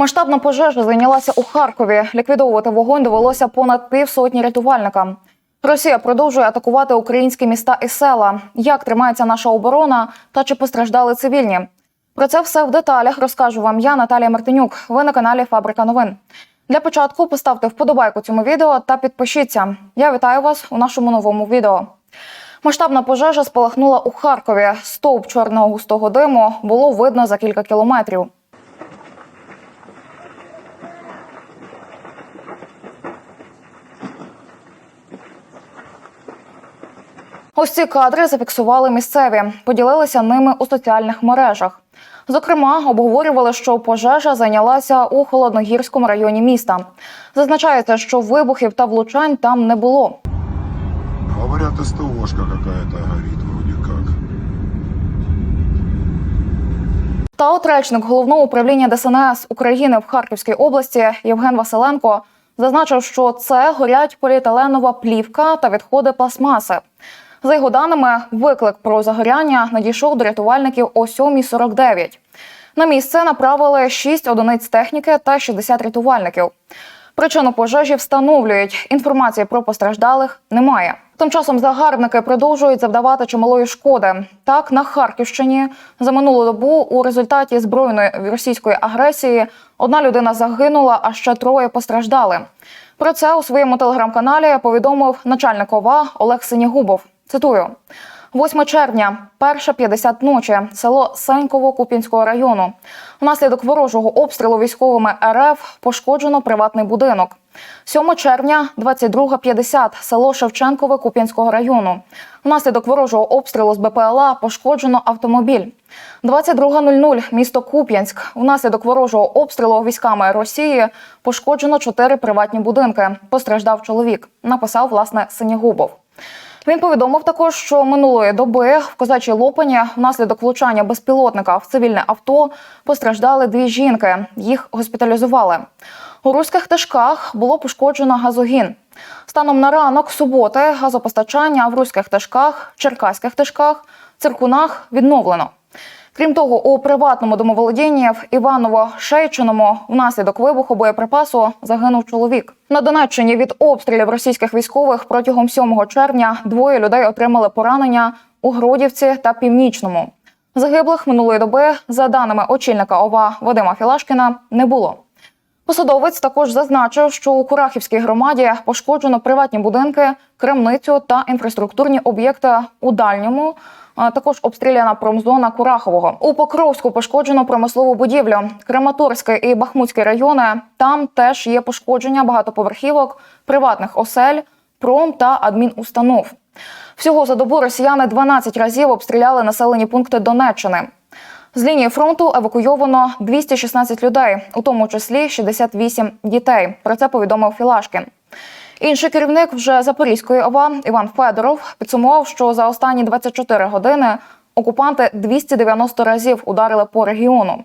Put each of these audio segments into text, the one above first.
Масштабна пожежа зайнялася у Харкові. Ліквідовувати вогонь довелося понад півсотні рятувальникам. Росія продовжує атакувати українські міста і села. Як тримається наша оборона та чи постраждали цивільні? Про це все в деталях розкажу вам я, Наталія Мартинюк. Ви на каналі Фабрика новин. Для початку поставте вподобайку цьому відео та підпишіться. Я вітаю вас у нашому новому відео. Масштабна пожежа спалахнула у Харкові. Стовп чорного густого диму було видно за кілька кілометрів. Ось ці кадри зафіксували місцеві, поділилися ними у соціальних мережах. Зокрема, обговорювали, що пожежа зайнялася у холодногірському районі міста. Зазначається, що вибухів та влучань там не було. Говорят, СТОшка какая-то горит вроде как. Та от речник головного управління ДСНС України в Харківській області Євген Василенко зазначив, що це горять поліетиленова плівка та відходи пластмаси. За його даними, виклик про загоряння надійшов до рятувальників о 7.49. На місце направили 6 одиниць техніки та 60 рятувальників. Причину пожежі встановлюють. Інформації про постраждалих немає. Тим часом загарбники продовжують завдавати чималої шкоди. Так, на Харківщині за минулу добу у результаті збройної російської агресії одна людина загинула, а ще троє постраждали. Про це у своєму телеграм-каналі повідомив начальник ОВА Олег Синягубов. Цитую. 8 червня, перша 50 ночі, село Сеньково Куп'янського району. Внаслідок ворожого обстрілу військовими РФ пошкоджено приватний будинок. 7 червня, 22.50, село Шевченкове Куп'янського району. Внаслідок ворожого обстрілу з БПЛА пошкоджено автомобіль. 22.00, місто Куп'янськ. Внаслідок ворожого обстрілу військами Росії пошкоджено чотири приватні будинки. Постраждав чоловік. Написав власне Синягубов. Він повідомив також, що минулої доби в козачій Лопані внаслідок влучання безпілотника в цивільне авто постраждали дві жінки. Їх госпіталізували. У руських тишках було пошкоджено газогін. Станом на ранок суботи газопостачання в руських тишках, черкаських тишках, циркунах відновлено. Крім того, у приватному домоволодінні в Іваново-Шейчиному внаслідок вибуху боєприпасу загинув чоловік. На Донеччині від обстрілів російських військових протягом 7 червня двоє людей отримали поранення у Гродівці та Північному. Загиблих минулої доби, за даними очільника ОВА Вадима Філашкіна, не було. Посадовець також зазначив, що у Курахівській громаді пошкоджено приватні будинки, крамницю та інфраструктурні об'єкти у дальньому. Також обстріляна промзона Курахового. У Покровську пошкоджено промислову будівлю. Краматорський і Бахмутський райони. Там теж є пошкодження багатоповерхівок, приватних осель, пром та адмінустанов. Всього за добу росіяни 12 разів обстріляли населені пункти Донеччини. З лінії фронту евакуйовано 216 людей, у тому числі 68 дітей. Про це повідомив Філашкін. Інший керівник вже Запорізької ОВА Іван Федоров підсумував, що за останні 24 години окупанти 290 разів ударили по регіону.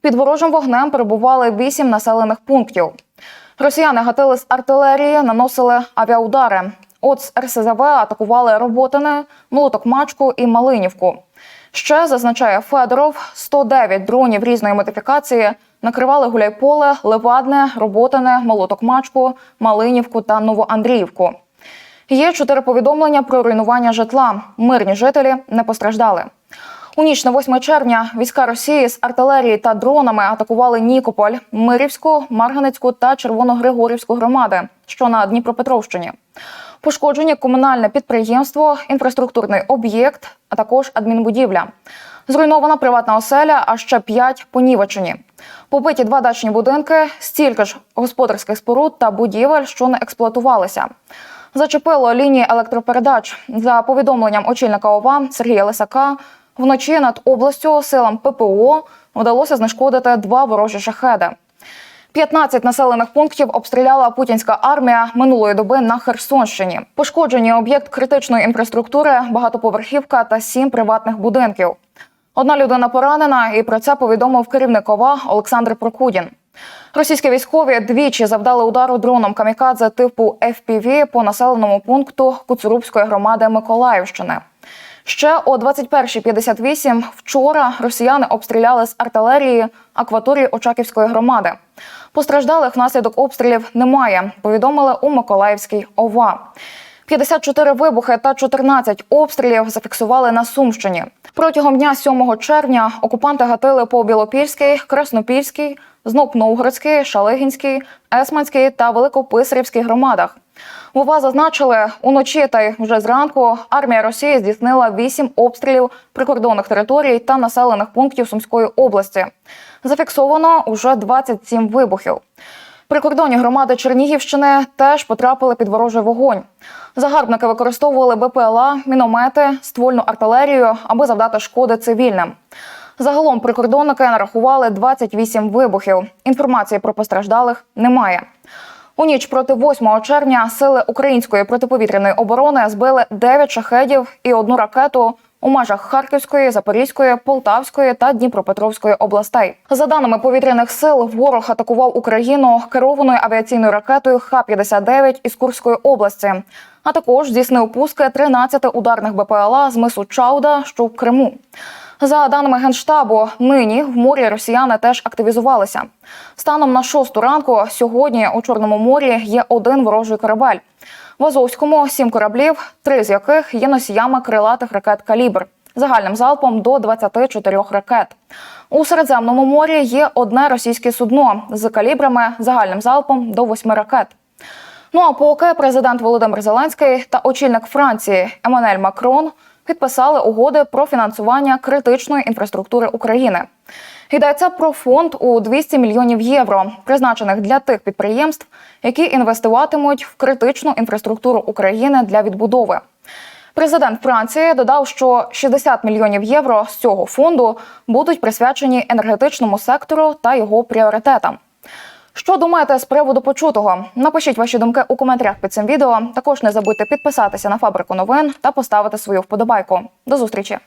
Під ворожим вогнем перебували 8 населених пунктів. Росіяни гатили з артилерії, наносили авіаудари. От з РСЗВ атакували Роботине, Молотокмачку і Малинівку. Ще зазначає Федоров, 109 дронів різної модифікації накривали Гуляйполе, Левадне, Роботине, Молотокмачку, Малинівку та Новоандріївку. Є чотири повідомлення про руйнування житла. Мирні жителі не постраждали. У ніч на 8 червня війська Росії з артилерії та дронами атакували Нікополь, Мирівську, Марганецьку та Червоногригорівську громади, що на Дніпропетровщині. Пошкоджені комунальне підприємство, інфраструктурний об'єкт, а також адмінбудівля. Зруйнована приватна оселя, а ще п'ять понівечені. Побиті два дачні будинки, стільки ж господарських споруд та будівель, що не експлуатувалися. Зачепило лінії електропередач. За повідомленням очільника ОВА Сергія Лисака, вночі над областю силам ППО вдалося знешкодити два ворожі шахеди. 15 населених пунктів обстріляла путінська армія минулої доби на Херсонщині. Пошкоджені об'єкт критичної інфраструктури, багатоповерхівка та сім приватних будинків. Одна людина поранена, і про це повідомив керівник ОВА Олександр Прокудін. Російські військові двічі завдали удару дроном камікадзе типу FPV по населеному пункту Куцурубської громади Миколаївщини. Ще о 21.58 вчора росіяни обстріляли з артилерії акваторії Очаківської громади. Постраждалих внаслідок обстрілів немає. Повідомили у Миколаївській ОВА. 54 вибухи та 14 обстрілів зафіксували на Сумщині. Протягом дня 7 червня окупанти гатили по Білопільській, Краснопільській, Знопновгородській, Шалигінській, Есманській та Великописарівській громадах. В ОВА зазначили, уночі та й вже зранку армія Росії здійснила 8 обстрілів прикордонних територій та населених пунктів Сумської області. Зафіксовано уже 27 вибухів. Прикордонні громади Чернігівщини теж потрапили під ворожий вогонь. Загарбники використовували БПЛА, міномети, ствольну артилерію, аби завдати шкоди цивільним. Загалом прикордонники нарахували 28 вибухів. Інформації про постраждалих немає. У ніч проти 8 червня сили української протиповітряної оборони збили 9 шахедів і одну ракету у межах Харківської, Запорізької, Полтавської та Дніпропетровської областей. За даними повітряних сил, ворог атакував Україну керованою авіаційною ракетою Х-59 із Курської області, а також здійснив пуски 13 ударних БПЛА з мису Чауда, що в Криму. За даними генштабу, нині в морі росіяни теж активізувалися. Станом на шосту ранку сьогодні у Чорному морі є один ворожий корабель. В Азовському сім кораблів, три з яких є носіями крилатих ракет калібр загальним залпом до 24 ракет. У Середземному морі є одне російське судно з калібрами загальним залпом до 8 ракет. Ну а поки президент Володимир Зеленський та очільник Франції Еммануель Макрон підписали угоди про фінансування критичної інфраструктури України. Йдеться про фонд у 200 мільйонів євро, призначених для тих підприємств, які інвестуватимуть в критичну інфраструктуру України для відбудови. Президент Франції додав, що 60 мільйонів євро з цього фонду будуть присвячені енергетичному сектору та його пріоритетам. Що думаєте з приводу почутого? Напишіть ваші думки у коментарях під цим відео. Також не забудьте підписатися на фабрику новин та поставити свою вподобайку. До зустрічі!